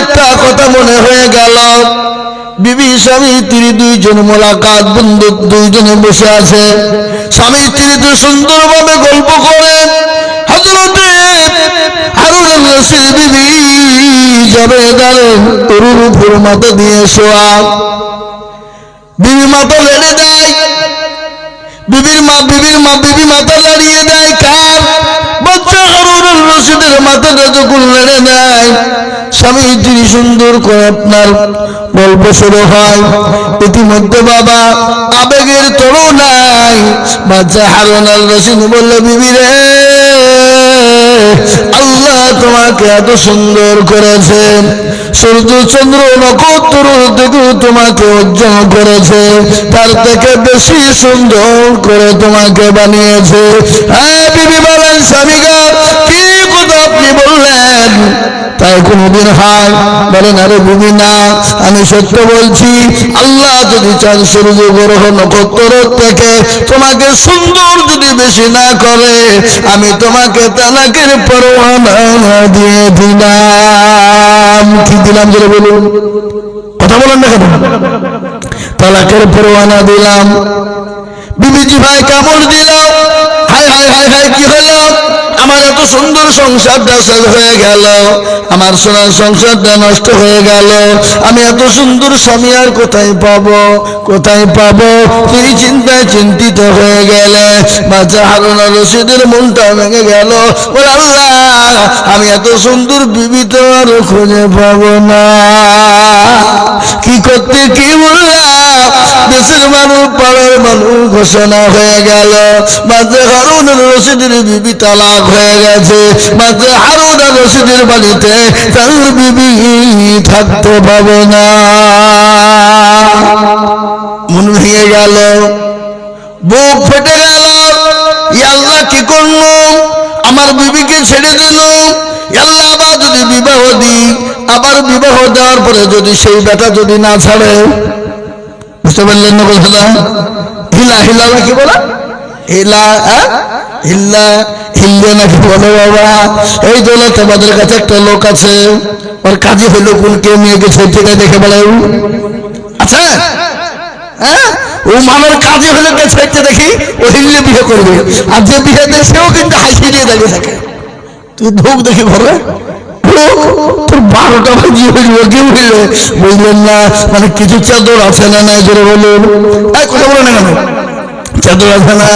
একটা কথা মনে হয়ে গেল। বিবি স্বামী স্ত্রী দুইজন মোলাকাত, বন্ধু দুইজনে বসে আছে। স্বামী স্ত্রী তো সুন্দরভাবে গল্প করে। হজরতে হারুন রশিদ বিবি যাবে গেলেন তরুর উপর মাথা দিয়ে মা মা মাথা দেয়। কার যখন লেড়ে দেয় স্বামী স্ত্রী সুন্দর করে আপনার গল্প শুরু হয়। ইতিমধ্যে বাবা আবেগের তরু নাই বাচ্চা হারুন আল রশিদ বলল, বিবি রে, আল্লাহ তোমাকে এত সুন্দর করেছেন সূর্য, চন্দ্র, নক্ষত্র থেকে তোমাকে অর্জন করেছে। তার থেকে বেশি সুন্দর করে তোমাকে বানিয়েছে। হ্যাঁ বিবি বলেন স্বামীগা কি কথা আপনি বললেন। তাই কোনদিন হয়? বলেন, আরে বিবি না আমি সত্য বলছি, আল্লাহ যদি চান সূর্য গ্রহ নক্ষত্র থেকে তোমাকে সুন্দর যদি বেশি না করে, আমি তোমাকে তালাকের পরোয়ানা দিয়ে দিলাম। কি দিলাম যেটা বলুন? কথা বলেন না কেন? তালাকের পরোয়ানা দিলাম। বিবিজি ভাই কামড় দিলাম। হাই হাই হাই হাই কি হলো? আমার এত সুন্দর সংসারটা শেষ হয়ে গেল। আমার সোনার সংসারটা নষ্ট হয়ে গেল। আমি এত সুন্দর স্বামী আর কোথায় পাবো? কোথায় পাবো? তিনি চিন্তায় চিন্তিত হয়ে গেলে বাচ্চা হারুনা রশিদের মনটা ভেঙে গেল। আমি এত সুন্দর বিবিত আর খুঁজে পাবো না। কি করতে কি বললাম দেশের মানুষ, পাড়ার মানুষ ঘোষণা হয়ে গেল। মাঝে হারুন রশিদের বিবি তালাক হয়ে গেছে। রশিদের বাড়িতে তার বিবি থাকতে না। মন ভেঙে গেল, বুক ফেটে গেল আল্লাহ কি করল? আমার বিবিকে ছেড়ে দিল। আল্লাহ আবার যদি বিবাহ দিই, আবার বিবাহ দেওয়ার পরে যদি সেই বেটা যদি না ছাড়ে, বুঝতে পারলেন না কথাটা? হিলা হিলা নাকি বলা? হিলা হ্যাঁ? হিল্লা হিল্লে নাকি বলে, বাবা, এই দলে তোমাদের কাছে একটা লোক আছে। ওর কাজে হইল কোন কেউ মেয়েকে ছেড়ে দেখে বলে আচ্ছা হ্যাঁ ছেড়ে দেখি ও করবে। আর যে কিন্তু হাসি দিয়ে দাঁড়িয়ে থাকে। তুই দেখি তোর বারোটা না মানে কিছু চাদর আছে না নাই? জোরে বলুন কথা বলে না কেন? চাদর আছে না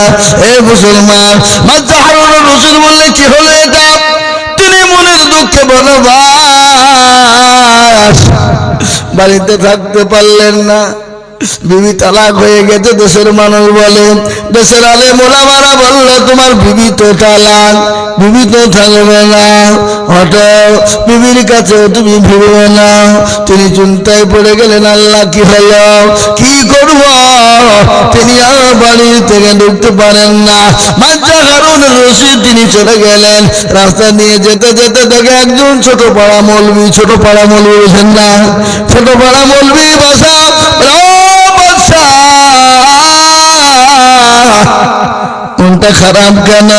এ মুসলমান মাত্র হারুন রসুল বললে কি হলো এটা? তিনি মনের দুঃখে বনবাস। বাড়িতে থাকতে পারলেন না। বিবি তালাক হয়ে গেছে, দেশের মানুষ বলে। দেশের আলে মোলামারা বলল, তোমার বিবি তো তালাক বিবি তো থাকবে না। হঠাৎ বিবির কাছে তুমি ভিড়বে না। তিনি চিন্তায় পড়ে গেলেন, আল্লাহ কি হলো? কি করব? তিনি আর বাড়ি থেকে ঢুকতে পারেন না। মাজ্জা হারুন রশিদ, তিনি চলে গেলেন। রাস্তা নিয়ে যেতে যেতে দেখে একজন ছোট পাড়া মলবি, ছোট পাড়া মলবি বুঝেন না। ছোট পাড়া মলবি বসা কোনটা খারাপ কেন?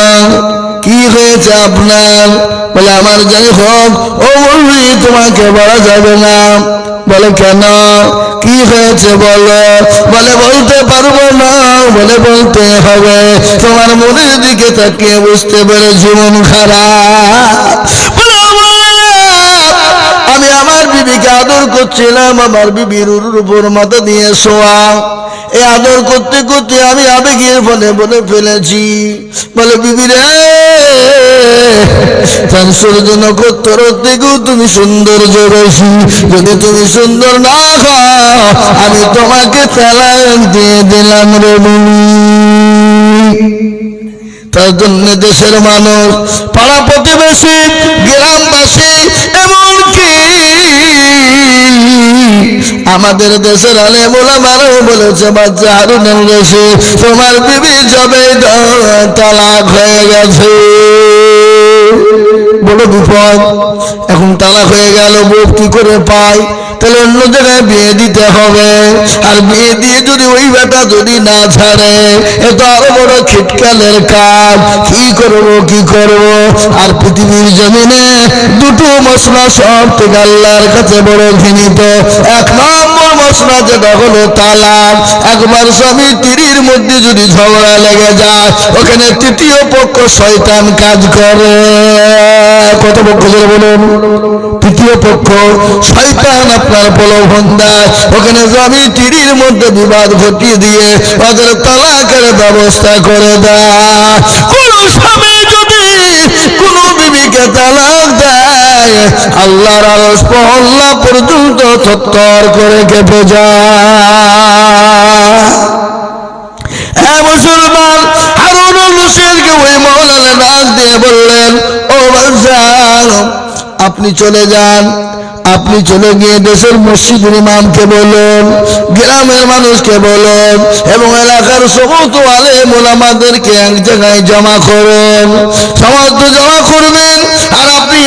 কি হয়েছে আপনার? বলে, আমার যাই হোক, ও বলবি, তোমাকে বলা যাবে না। বলে, কেন? কি হয়েছে বলো? বলে, বলতে পারব না। বলে, বলতে হবে। তোমার মনের দিকে তাকিয়ে বুঝতে পেরে জীবন খারাপ। আমি আমার বিবিকে আদর করছিলাম, আমার বিবির উপর মাথা দিয়ে শোয়া। এই আদর করতে করতে আমি আবেগের ফলে বলে ফেলেছি। বলে, বিবি রে তুমি সৌন্দর্য বেশি। যদি তুমি সুন্দর না হও আমি তোমাকে তালাক দিয়ে দিলাম রে তার জন্য দেশের মানুষ, পাড়া প্রতিবেশী, গ্রামবাসী এমনকি আমাদের দেশের আলে মোলা মারও বলেছে, বাচ্চা হারুনের বেশি। তোমার বিবি যাবে তালাক হয়ে গেছে। বলো বিপদ, এখন তালাক হয়ে গেল বউ কি করে পায় তাহলে অন্য জায়গায় বিয়ে দিতে হবে। আর বিয়ে দিয়ে যদি ওই বেটা যদি না ছাড়ে এ তো আরও বড় খিটকালের কাজ। কি করব কি করব? আর পৃথিবীর জমিনে দুটো মশলা সব থেকে আল্লাহর কাছে বড় ঘৃণিত। এক নম্বর মশলা যেটা হলো তালাক। একবার স্বামী তিরির মধ্যে যদি ঝগড়া লেগে যায়, ওখানে তৃতীয় পক্ষ শয়তান কাজ করে। কত পক্ষ বলুন? তৃতীয় পক্ষ, শয়তান আপনার প্রলোভন দেয়। ওখানে তিরির মধ্যে বিবাদ ঘটিয়ে দিয়ে ওদের তালাকের ব্যবস্থা করে দেয়। কোন স্বামী যদি কোন বিবিকে তালাক দেয়, আল্লাহর আরস পহল্লা পর্যন্ত করে কেঁপে যায়। মুসলমান হারুনুল ওই মৌলানা ডাক দিয়ে বললেন, ও বাদশাহ, আপনি চলে যান। আপনি চলে গিয়ে দেশের মসজিদের ইমামকে বলুন, গ্রামের মানুষকে বলুন এবং এলাকার সমস্ত আলে মোলামাদেরকে এক জায়গায় জমা করুন। সমস্ত জমা করবেন আর আপনি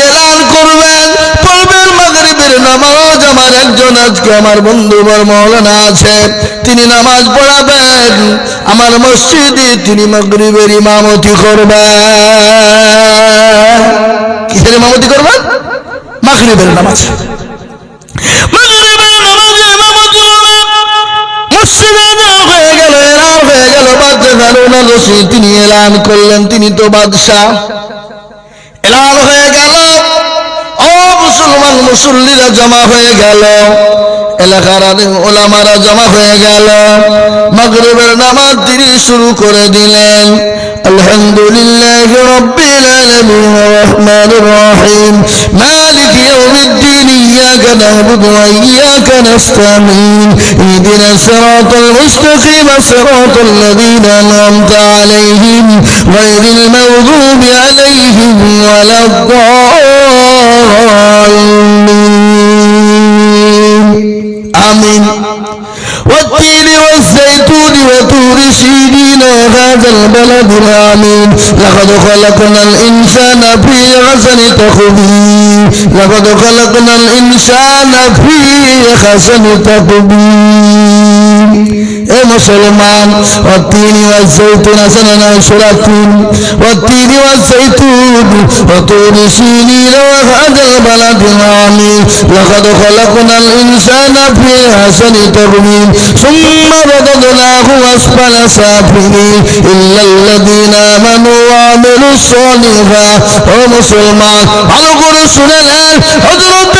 একজন, আজকে আমার বন্ধু মৌলানা আছে। তিনি নামাজ পড়াবেন। আমার মসজিদে তিনি মাগরিবের ইমামতি করবেন। কিসের ইমামতি করবেন? মাগরিবের নামাজ। তিনি এলান করলেন, তিনি তো বাদশাহ। মুসল্লিরা জমা হয়ে গেল এলাকার ওলামারা জমা হয়ে গেল মগরিবের নামাজ তিনি শুরু করে দিলেন আলহামদুলিল্লাহ রব্বিল আলামিন রহমানির রহিম মালিক ইয়াউমিদ্দিন ইয়াকা নাহবুদু ওয়া ইয়াকা نستعين اهدنا الصراط المستقيم صراط الذين أنعمت عليهم غير المغضوب عليهم ولا الضالين آمين والتين والزيتون وطور سينين وهذا البلد الآمين. لقد خلقنا الإنسان في حسن تقويم لقد خلقنا الإنسان في حسن تقويم ও মুসলমান ও তিনি ও জৈতুন আছেন না সুরা তিন ও তিনি ও জৈতুন ও তিনি সিনিল হাজাল বালাদিন আমি লাকাদ খলাকনাল ইনসানা ফি হাসানি তাকবীর সুম্মা বাদাদনাহু আসফালা সাফিলিন ইল্লা আল্লাযিনা আমানু ভালো করে শুনে নেন হযরত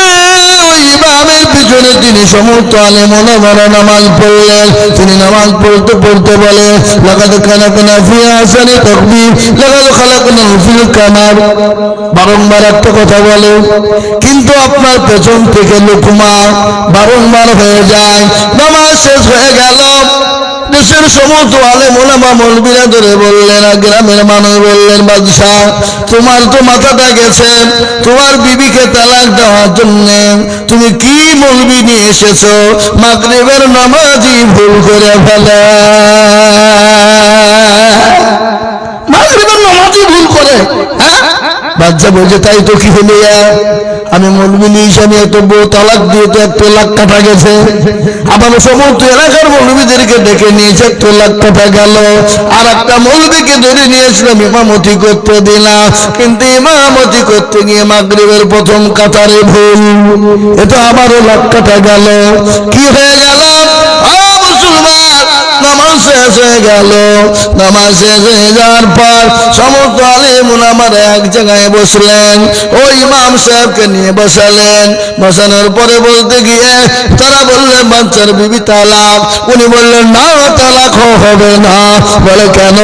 পিছনে তিনি সমস্ত মনে নামাজ পড়লেন তিনি নামাজ পড়তে পড়তে বলে লাগাতে খালাকনা ফি আসানি তকবি লাগাতে খালাকনা ফিল কামার। বারংবার একটা কথা বলে, কিন্তু আপনার পেছন থেকে লোকমা বারংবার হয়ে যায়, নামাজ শেষ হয়ে গেল। দেশের সমস্ত আলে মোলামা মলবিরা ধরে বললেন গ্রামের মানুষ বললেন, বাদশাহ, তোমার তো মাথাটা গেছে। তোমার বিবিকে তালাক দেওয়ার জন্য তুমি কি মলবি নিয়ে এসেছ? মাগরিবের নামাজই ভুল করে ফেলে। মাগরিবের নামাজই ভুল করে। হ্যাঁ বাচ্চা বলছে, তাই তো কি হলো আমি মলবি নিয়েছি আমি এত বউ তালাক দিয়ে তো এক লাখ কাটা গেছে। আবার সমস্ত এলাকার মৌলবীদেরকে ডেকে নিয়েছে, এক লাখ কাটা গেল। আর একটা মৌলবীকে ধরে নিয়েছিলাম, ইমামতি করতে দিলাম কিন্তু ইমামতি করতে গিয়ে মাগরিবের প্রথম কাতারে ভুল। এটা আবারও লাখ কাটা গেল। কি হয়ে গেল? শেষ হয়ে গেল। নামাজ শেষ হয়ে যাওয়ার পর সমস্ত আলিমুন আমার এক জায়গায় বসলেন। ওই ইমাম সাহেবকে নিয়ে বসালেন। বসানোর পরে বলতে গিয়ে তারা বললেন, বাচ্চার বিবি তালাক। উনি বললেন, না, তালাক হবে না। বলে, কেন?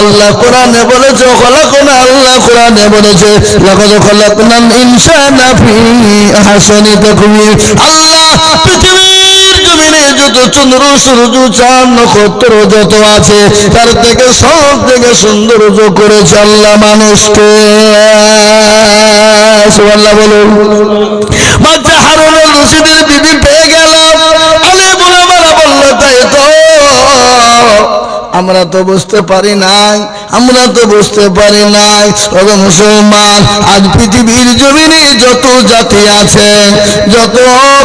আল্লাহ কোরআনে বলেছে খলাকুন আল্লাহ কোরআনে বলেছে, লাকাদ খলাকনাল ইনসানা ফি আল্লাহ পৃথিবীর জমিনে যত চন্দ্র, সূর্য, চাঁদ, নক্ষত্র যত আছে, তার থেকে সব থেকে সৌন্দর্য করে আল্লাহ মানুষকে। সুবহানাল্লাহ বলুন। বাচ্চা হারুন রশিদের বিবি পেয়ে আমরা তো বুঝতে পারি নাই, আমরা তো বুঝতে পারি নাই। তবে মুসলমান, আজ পৃথিবীর জমিনে যত জাতি আছে, যত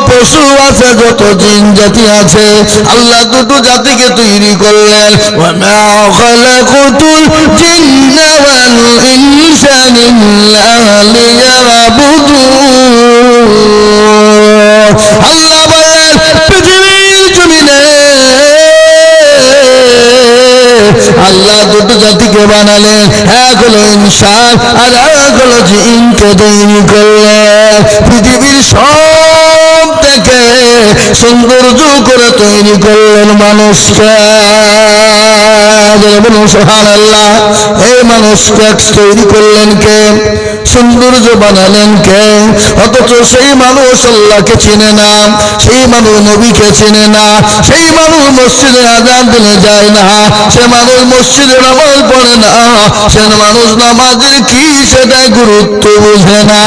পশু আছে, যত জিন জাতি আছে, আল্লাহ দুটো জাতিকে তৈরি করলেন। আল্লাহ বলেন পৃথিবীর আল্লাহ দুটো জাতিকে বানালেন। এক হলো ইনসাফ আর এক হলো যে ইনকে তৈরি করলেন পৃথিবীর সব থেকে সৌন্দর্য করে তৈরি করলেন মানুষকে। বলুন সোহান আল্লাহ এই মানুষকে তৈরি করলেন কে? সৌন্দর্য বানালেন কে? অথচ সেই মানুষ আল্লাহকে চিনে না, সেই মানুষ নবীকে চিনে না, সেই মানুষ মসজিদে আজান দিলে যায় না, সে মানুষ মসজিদে নামাজ পড়ে না, সে মানুষ নামাজের কি সেটা গুরুত্ব বুঝে না।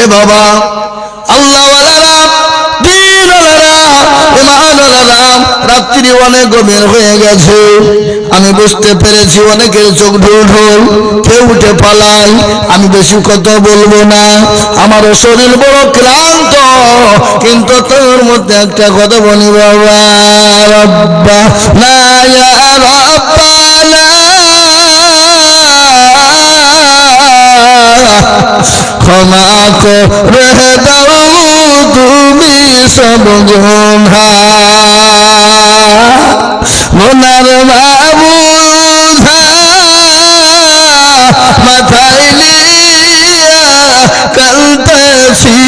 এ বাবা রাত্রি অনেক গভীর হয়ে গেছে। আমি বুঝতে পেরেছি অনেকের চোখ ঢোল ঢোল, কেউ উঠে পালাই আমি বেশি কথা বলব না। আমারও শরীর বড় ক্লান্ত, কিন্তু তোর মধ্যে একটা কথা বলি বাবা। রব্বা ক্ষমা করে দাও তুমি সব গুণা মোনার বাবু মাথায় নিয়া কালতেছি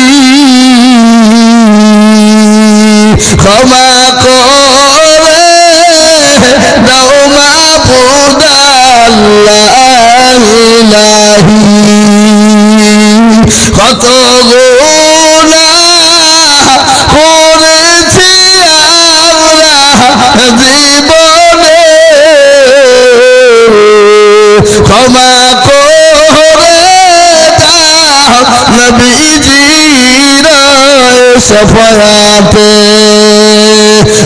ক্ষমা করে দাও মা ইলাহি। কত গোনা সফায়াতে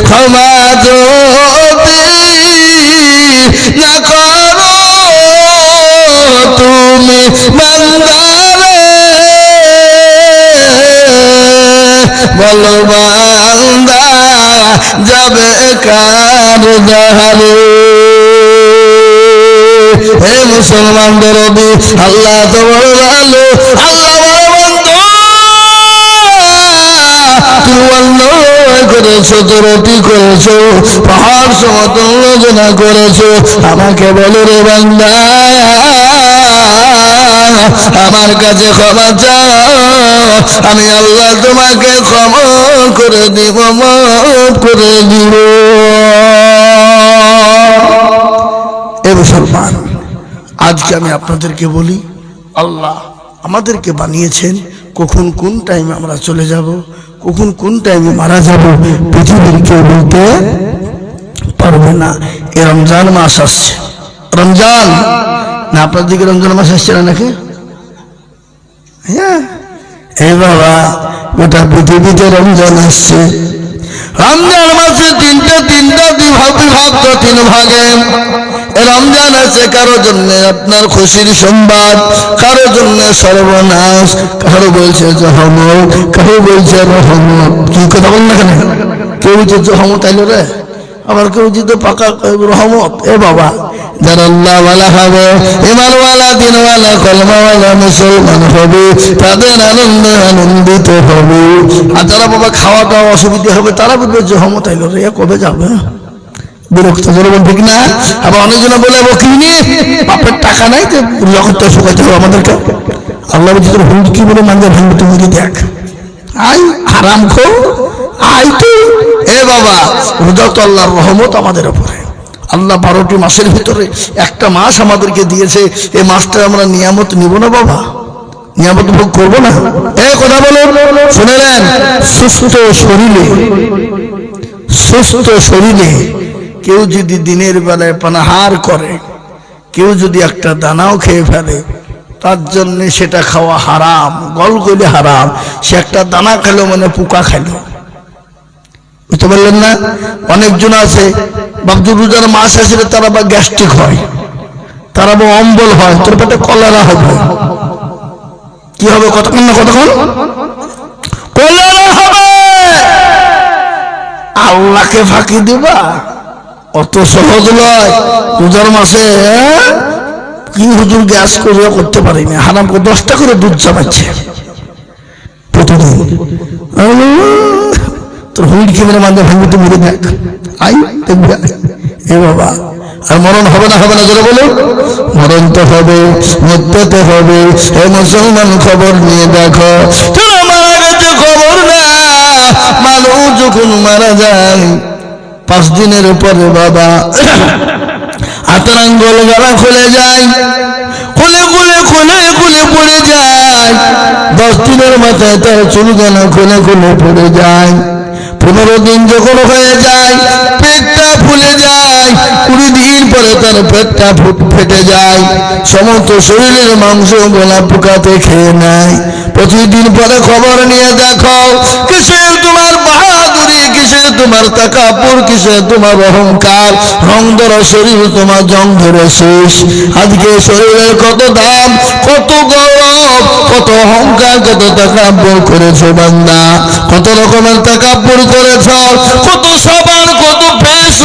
ক্ষমা যদি না করো, তুমি বান্দারে বলো বান্দা যাবে কার জাহারে হে মুসলমানদের রবি আল্লাহ তো বড় ভালো করেছ তোরটি করেছ করেছ। আমাকে রে আমার কাছে ক্ষমা চাও, আমি আল্লাহ তোমাকে ক্ষমা করে দিব করে দিব। এ মুসলমান, আজকে আমি আপনাদেরকে বলি, আল্লাহ আমাদেরকে বানিয়েছেন, কখন কোন টাইমে আমরা চলে যাব, কখন কোন টাইমে মারা যাব, পৃথিবীর কেউ বলতে পারবে না। এ রমজান মাস আসছে। রমজান! না, আপনার দিকে রমজান মাস আসছে না নাকি? হ্যাঁ। এই বাবা, গোটা পৃথিবীতে রমজান আসছে। রমজান মাসে তিনটে তিনটা বিভাগ বিভক্ত তিন ভাগে। রমজান আছে কারও জন্য আপনার খুশির সংবাদ, কারও জন্য সর্বনাশ, কারও বলছে জহম কারও বলছে রহম কি কথা বল না কেন কেউ বলছে জহম আইলো রে। আবার কেউ যদি পাকা রহমত। এ বাবা দিনওয়ালা হবে তাদের আনন্দে আনন্দিত হবে। আর যারা বাবা খাওয়া দাওয়া অসুবিধা হবে, তারা যে কবে বিরক্ত ঠিক না? আবার বলে বকি নিয়ে বাপের টাকা নাই হবে আমাদেরকে? আল্লাহ বলছে কি বলে মানবে, ভাঙবে তুমি দেখ। আই, হারাম খো, আই তুই বাবা রোজা আল্লাহর রহমত আমাদের উপরে। আল্লাহ বারোটি মাসের ভিতরে একটা মাস আমাদেরকে দিয়েছে এই মাসটা আমরা নিয়ামত নিব না বাবা? নিয়ামত ভোগ করব না? এ কথা বলুন শুনে নেন সুস্থ শরীরে সুস্থ শরীরে কেউ যদি দিনের বেলায় পানাহার করে, কেউ যদি একটা দানাও খেয়ে ফেলে, তার জন্য সেটা খাওয়া হারাম গল গলে হারাম। সে একটা দানা খেলো মানে পোকা খেলো। বুঝতে পারলেন না? অনেকজন আছে বাবজু রোজার মাস আসলে তারা বা গ্যাস্ট্রিক হয়, তারা বা অম্বল হয়, তোর পেটে কলেরা হবে। কি হবে কতক্ষণ না কতক্ষণ? আল্লাহকে ফাঁকি দিবা? অত সহজ নয় রোজার মাসে হ্যাঁ? কি হুজুর গ্যাস করে করতে পারিনি হারাম দশটা করে দুধ চাপাচ্ছে প্রতিদিন। তোর হুইল ক্যামেরা মাঝে ভাঙবে তো মেরে দেখ আই দেখবে এ বাবা, আর মরণ হবে না হবে না জোরে বলো। মরণ তো হবে মরতে তো হবে। হে মুসলমান খবর নিয়ে দেখো। তোরা মারা গেছে খবর না। মানুষ যখন মারা যায়, পাঁচ দিনের পরে বাবা হাতের আঙ্গল গলা খুলে যায়। খুলে খুলে খুলে খুলে পড়ে যায়। দশ দিনের মাথায় তার চুল গানা খুলে খুলে পড়ে যায়। পনেরো দিন যখন হয়ে যায়, পেটটা ফুলে যায়, কুড়ি দিন পরে তার পেটটা ফুট ফেটে যায়। সমস্ত শরীরের মাংস গোলা পোকাতে খেয়ে নেয়। প্রতিদিন পরে খবর নিয়ে দেখো, কিসের তোমার বাহাদুরি কিসের তোমার তাকাপুর কিসে তোমার অহংকার? রং ধরা শরীর, তোমার জং ধরে শেষ আজকে শরীরের কত দাম, কত গৌরব, কত অহংকার, কত তাকাপুর করেছ বান্দা। কত রকমের তাকাপুর করেছ, কত সবার কত ফেস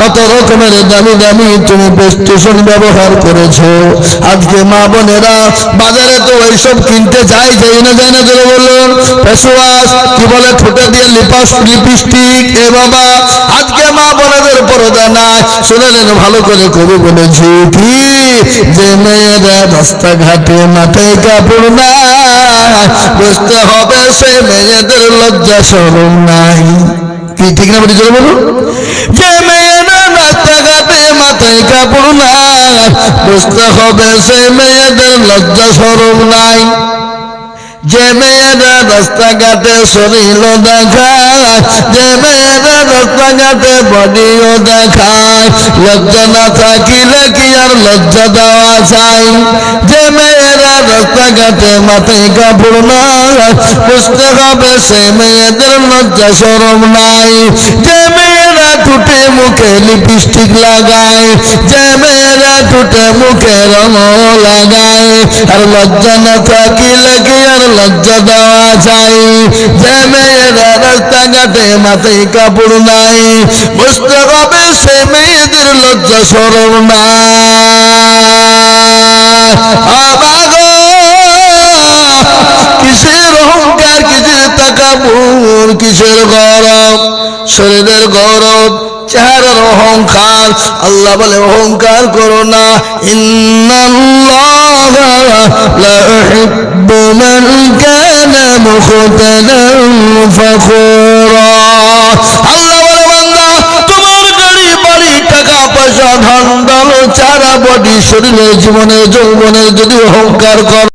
কত রকমের দামি দামি তুমি স্টেশন ব্যবহার করেছ। আজকে মা বোনেরা বাজারে তো এইসব কিনতে যায়, যাই না যায় না ধরে বললেন ফেসওয়াশ, কি বলে, ঠোঁটে দিয়ে লিপাস, লিপস্টিক, এ বাবা, আজকে মা বোনেদের পরদা নাই শুনেলেন ভালো করে কবি বলেছি, কি যে মেয়েরা রাস্তাঘাটে মাথায় কাপড় নাই বুঝতে হবে সে মেয়েদের লজ্জা সরম নাই। কি ঠিক না বলি বলো যে মেয়েরা রাস্তাঘাটে মাথায় কাপড় নাই, বুঝতে হবে সে মেয়েদের লজ্জা সরম নাই। যে মেয়েরা রাস্তাঘাটে শরীর দেখায়, যে মেয়েরা রাস্তাঘাটে বডিও দেখায়, লজ্জা না থাকিলে কি আর লজ্জা দেওয়া যায়? যে মেয়েরা রাস্তাঘাটে মাথায় কাপড় নাই বুঝতে হবে সে মেয়েদের লজ্জা সরম নাই। যে টুটে মুখে লিপস্টিক লাগায় যে মেয়েরা টুটে মুখে রঙ লাগায়। আর লজ্জা না থাকিলে কি আর লজ্জা দেওয়া যায়। যে মেয়েরা রাস্তাঘাটে মাথায় কাপড় নাই। বুঝতে হবে সে মেয়েদের লজ্জা সরম নাই। কিসের অহংকার, কিসের তাকাবুর, কিসের গৌরব শরীরের গৌরব চেহারার অহংকার। আল্লাহ বলে, অহংকার করো না। আল্লাহ বলে তোমার টাকা ধন দল চারা বডি শরীরের জীবনের যৌবনে যদি অহংকার কর